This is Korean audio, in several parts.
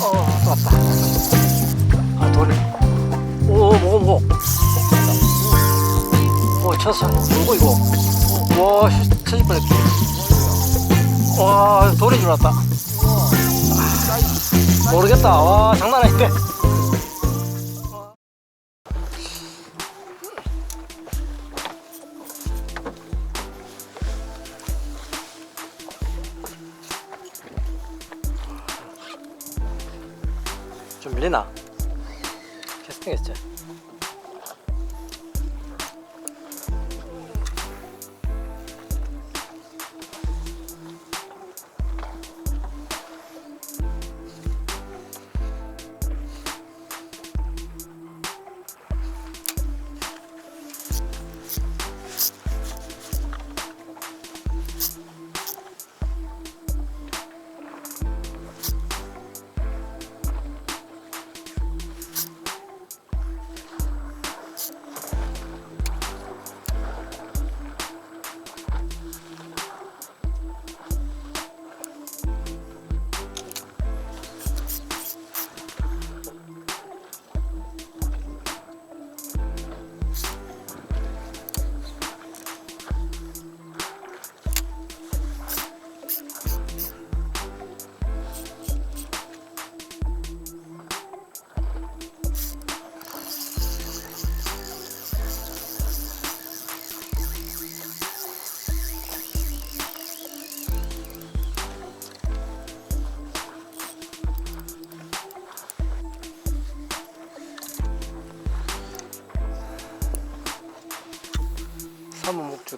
어, 또 왔다. 아, 돌이. 오, 먹어, 먹어. 오, 쳤어. 뭐고, 이거? 와, 씨, 터질 뻔했지. 와, 돌인 줄 알았다. 아, 모르겠다. 와, 장난 아닌데. 좀 밀리나? 캐스팅 했지?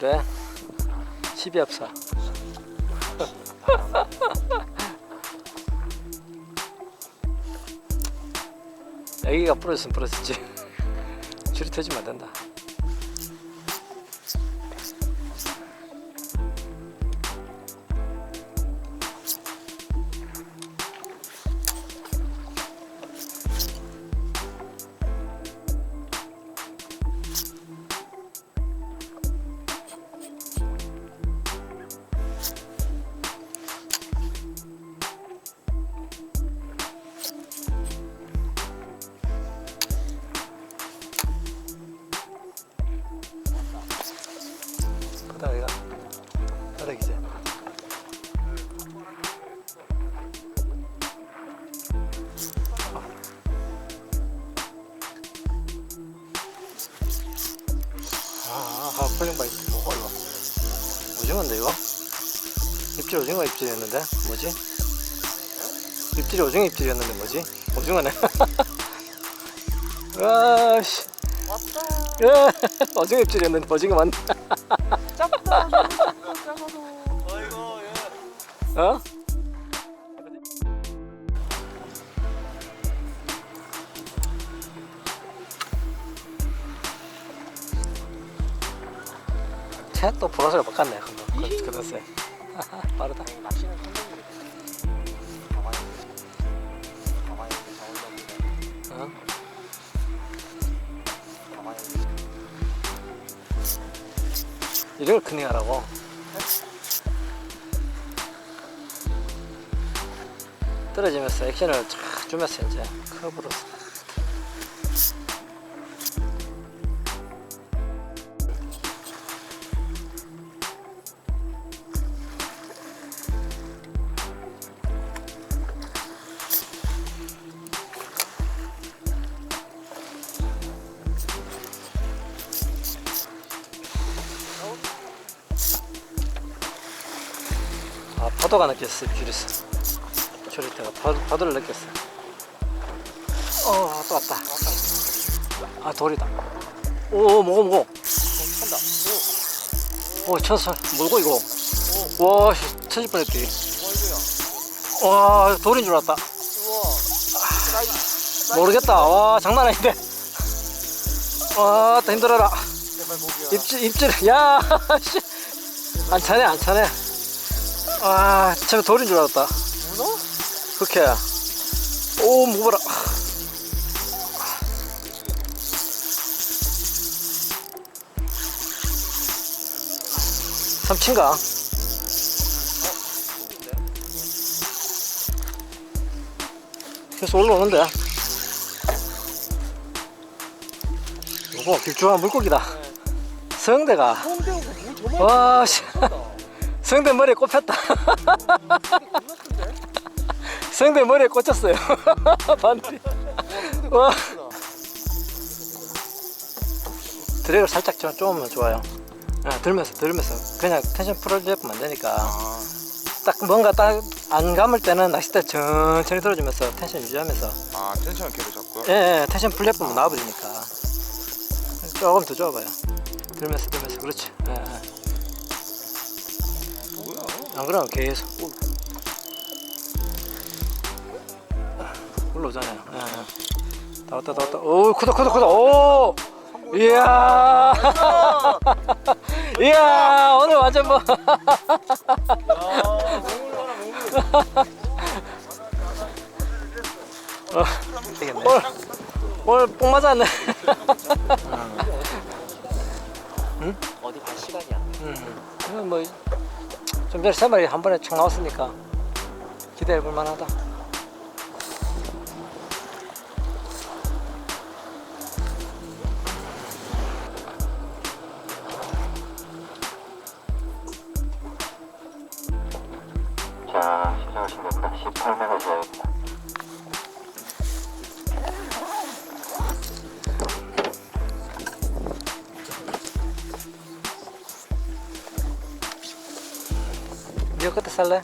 삼문목줄에 12합사. 여기가 부러졌으면 부러졌지. 줄이 터지면 안 된다 아, 아, 폴링 바이트 뭐고 이거 오징어인데 이거? 입질 오징어 입질이었는데 뭐지? 입질이 오징어 입질이었는데 뭐지? 오징어네 아씨 왔다. 야, 오징어 입질이었는데 오징어 맞네 작다. 작다. 작아도. 아이고 예. 어? 쟤 또 보라색을 바꿨네 근데 그, 그랬어요 빠르다. 어? 이걸 커닝하라고? 떨어지면서 액션을 쫙 주면서 이제 커브로 파도가 느꼈어 줄였어 줄일 때가 파, 파도를 느꼈어 어또 왔다. 아 돌이다. 오 먹어 먹어 찬다. 오 쳤어 물고 이거. 와오 아이고야. 와 돌인 줄 알았다. 사이즈 모르겠다. 와 장난 아닌데. 와또 힘들어라. 입질 입질. 야 씨. 안 차네 안 차네 와 처음에 돌인 줄 알았다 문어? 그렇게 오 무거워라 삼친가? 그래서 올라오는데. 이거 길쭉한 물고기다. 성대가. 성대 오고 뭐 와, 씨. 성대 머리에 꼽혔다. 성대 머리에 꽂혔어요. 바늘이. 와. 드랙을 살짝 좀 쪼으면 좋아요. 아, 들면서 들면서 그냥 텐션 풀어주면 안 되니까 아, 딱 뭔가 딱 안 감을 때는 낚싯대 천천히 들어주면서 텐션 유지하면서 아 텐션 계속 잡고요? 예, 예 텐션 풀려보면 나와버리니까 조금 더 줘봐요. 들면서 들면서 그렇지. 예, 예. 안 그러면 계속 올라오잖아요. 예, 예. 다 왔다 다 왔다. 오 크다 크다 크다. 오 이야 이야 오늘 완전 뭐 어, 되겠네. 오늘 오늘 뽕 맞았네. 어디 갈 시간이야 음, 이건 뭐 좀 전에 세 마리 한 번에 쭉 나왔으니까 기대해 볼 만하다. 자, 이거 끝에 살래?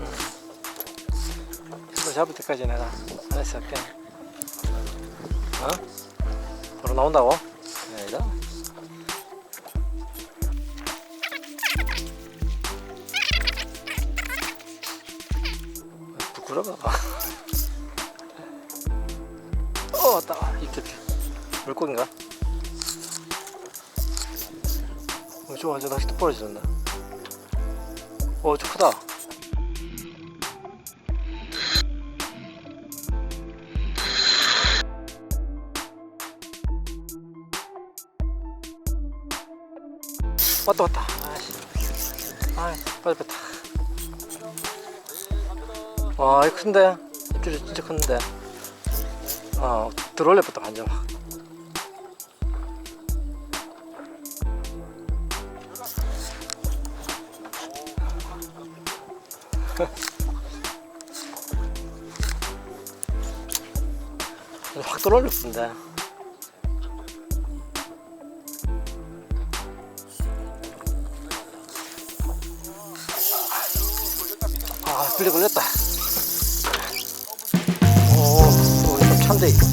응. 이거 잡을 때까지 내가 안에서 할게. 어? 바로 나온다고? 네, 아니다. 부끄러워. 어, 왔다. 이쪽 물고기인가? 어, 저 완전 낚시 또 부러지는다. 어, 저 크다. 왔다 왔다. 아씨. 아, 빨리 뺐다. 와, 이 큰데. 입질이 진짜 큰데. 어, 들어올려 뺐다 완전. 확. 확 들어올렸는데. 아, 빌리 걸렸다. 오, 오, 좀 찬데.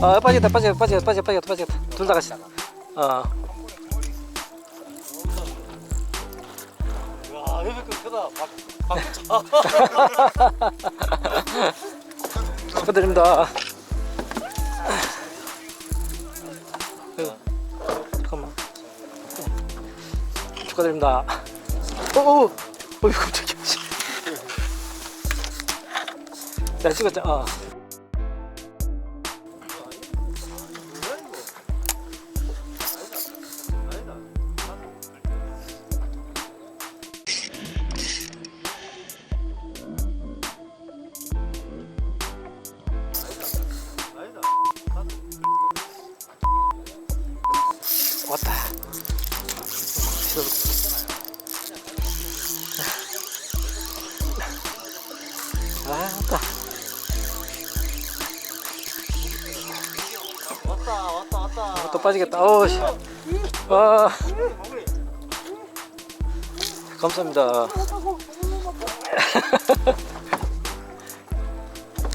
아, 빠지겠다, 빠지겠다, 빠지겠다, 빠지겠다, 빠지겠다, 빠지겠다. 둘 다 같이. 어. 와 여기 크다 박, 축하드립니다. 아이고, 잠깐만. 축하드립니다. 오, 오, 어이 깜짝이야. 씨. 잘 찍었자. 어. 왔다. 왔다 왔다 왔다 또 빠지겠다. 어우, 씨. 와. 감사합니다.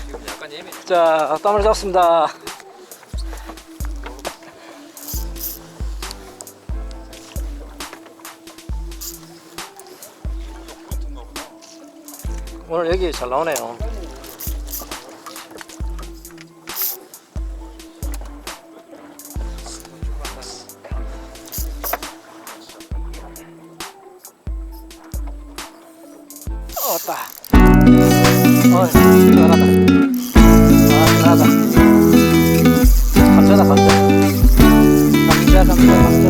지금 약간 예민해 자, 땀을 잡습니다. 오늘 여기 잘 나오네요. 어, 왔다. 어, 시원하다. 아, 시원하다. 감자다, 감자. 감자 감자 감자 감자